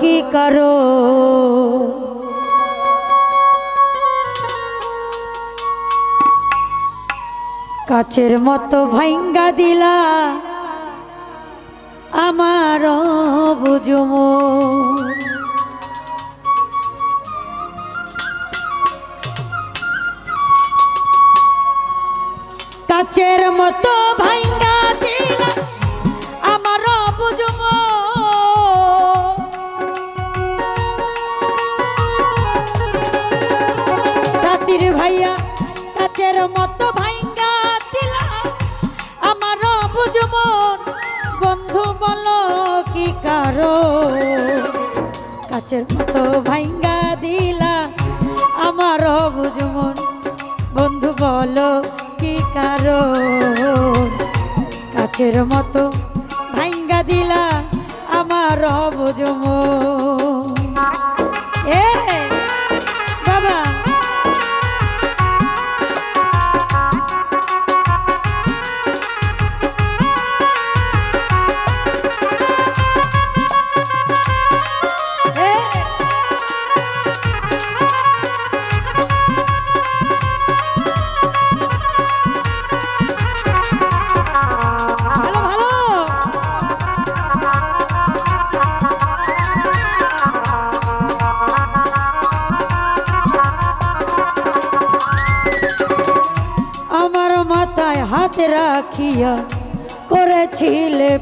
কি করো? কাচের মতো ভাঙ্গা দিলা আমার বুঝুম কাচের মতো সাতির ভাইয়া, কাচের মতো ভাঙ্গা দিলা। আমার বুঝমন বন্ধু বলো কি কারও? কাচের মতো ভাঙ্গা দিলা, আমার বুঝমন বন্ধু বলো কি কারও? কাচের মতো ভাঙ্গা দিলা, আমার বুঝমন হাত রাখিয়া করেছিলে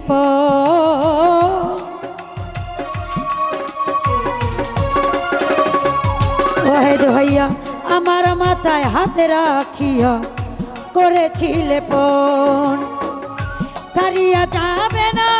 ভাইয়া আমার মাথায় হাত রাখিয়া করেছিলে পণ। সারিয়া যাবে না।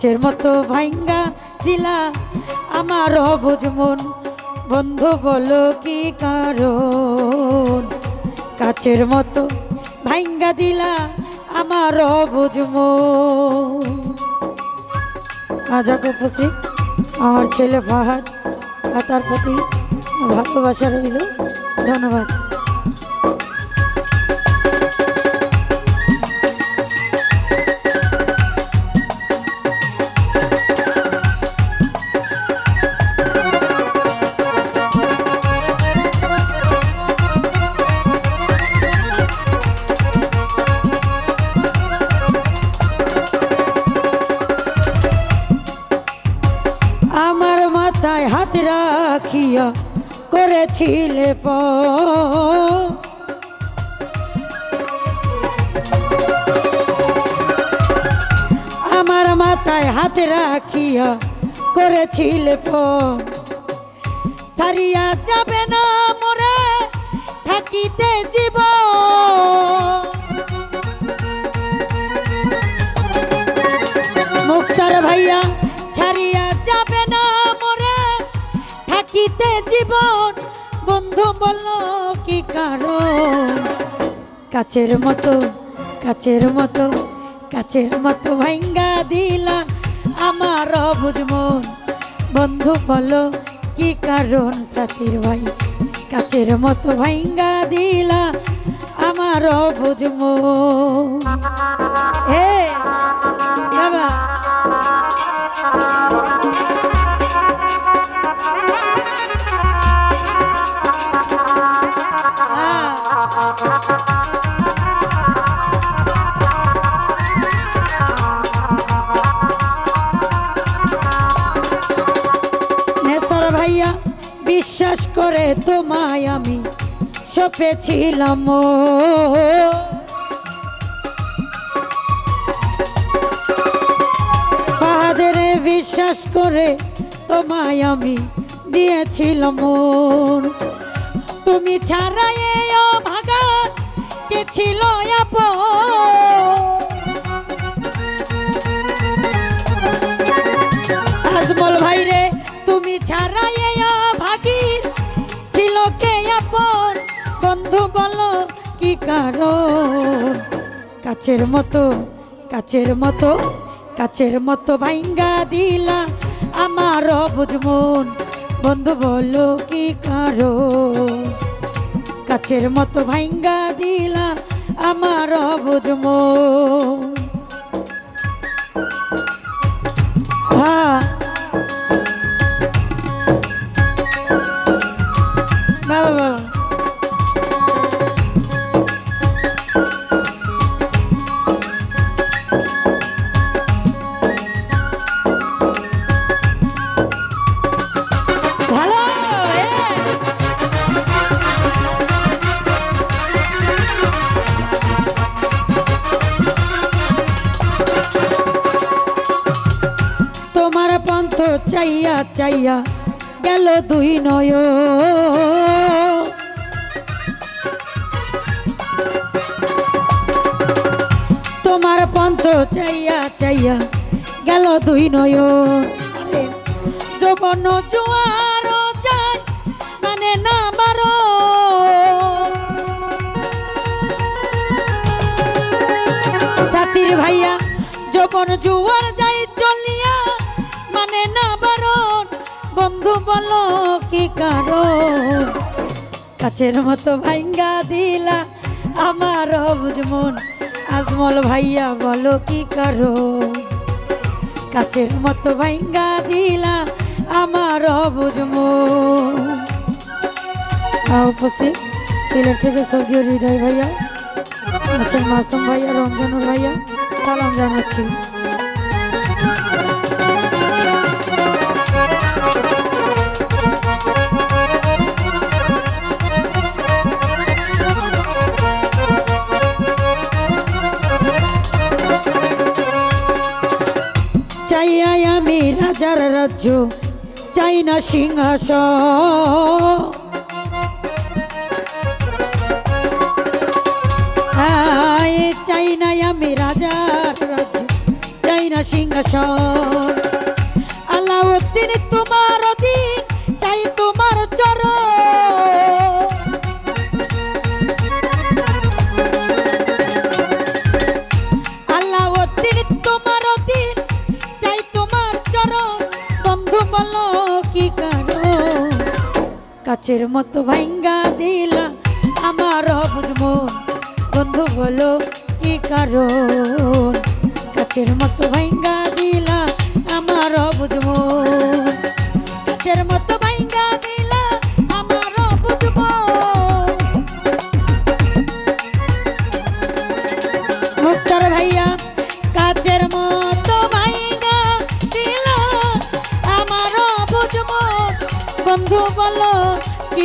কাচের মতো ভাঙ্গা দিলা। আমার বুঝমন বন্ধু বলো কি কারণ? কাচের মতো ভাঙ্গা দিলা আমার বুঝমন আজা উপস্থিত আমার ছেলে ফাহাদ, আর তার প্রতি ভালোবাসা রইল। ধন্যবাদ। করেছিলে প। আমার মাথায় হাত রাখিয়া করেছিলে সারিয়া যাবে না মোরে, থাকিতে জীব। মুক্তার ভাইয়া, ছাড়িয়া যাবে না মোরে, থাকিতে জীবন। বন্ধু বলল কি কারণ? কাচের মতো কাচের মতো কাচের মতো ভাঙ্গা দিলা আমার বুঝমন বন্ধু বলো কি কারণ সাথীর ভাই? কাচের মতো ভাঙ্গা দিলা আমার বুঝমন হে সপেছিলাম। ফাহাদের বিশ্বাস করে তোমায় আমি দিয়েছিলাম তুমি ছাড়াই এই ভাগার কে ছিল কারণ কাচের মতো কাচের মতো কাচের মতো ভাইঙ্গা দিলা আমার বুঝমন বন্ধু বলো কি কারও কাচের মতো ভাইঙ্গা দিলা আমার বুঝমন হ্যাঁ চাইয়া গেল দুই নয়। তোমার পন্থ চাইয়া চাইয়া গেল দুই নয়। যখন জোয়ার যায় মানে না বারো সাতির ভাইয়া, যখন জুয়ার বলো কি কারণ? কাছের মতো ভাইঙ্গা দিলা আমার বুঝমন আজমল ভাইয়া বলো কি করো কাছের মতো ভাইঙ্গা দিলা আমার উপস্থিত সিলেট থেকে সবজি হৃদয় ভাইয়া, আছেন মাসুম ভাইয়া রমজানুর ভাইয়া, সালাম জানাচ্ছি। চাইয়াই আমি রাজার রাজ্য চাই না সিংহাসন। চাই না আমি রাজার রাজ্য চাই না কাচের মতো ভাইঙ্গা দিলা। আমার বুঝব বন্ধু বলো কি কারণ? কাচের মতো ভাইঙ্গা দিলা, আমার বুঝব কাচের মতো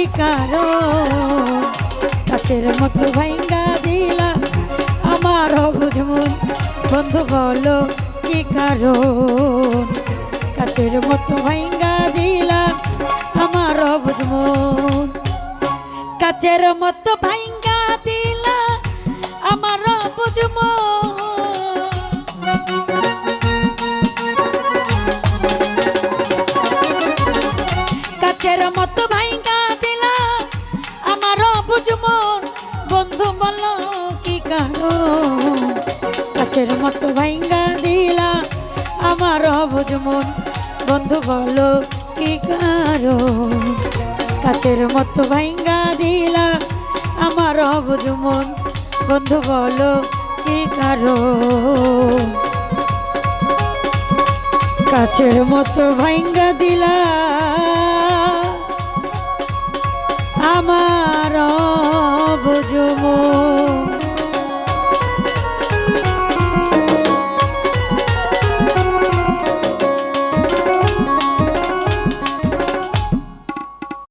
কি কারণ কাচের মতো ভাঙ্গা দিলা। আমার বুঝমন। বন্ধু বলো কি কারণ? কাচের মতো ভাঙ্গা দিলা। আমার বুঝমন। কাচের মতো ভাইঙ্গা দিলা। আমার বুঝমন। আমার মন। বন্ধু বলো কি কারণ? কাচের মতো ভাইঙ্গা দিলা আমার বুঝমন বন্ধু বলো কি কারও কাচের মতো ভাইঙ্গা দিলা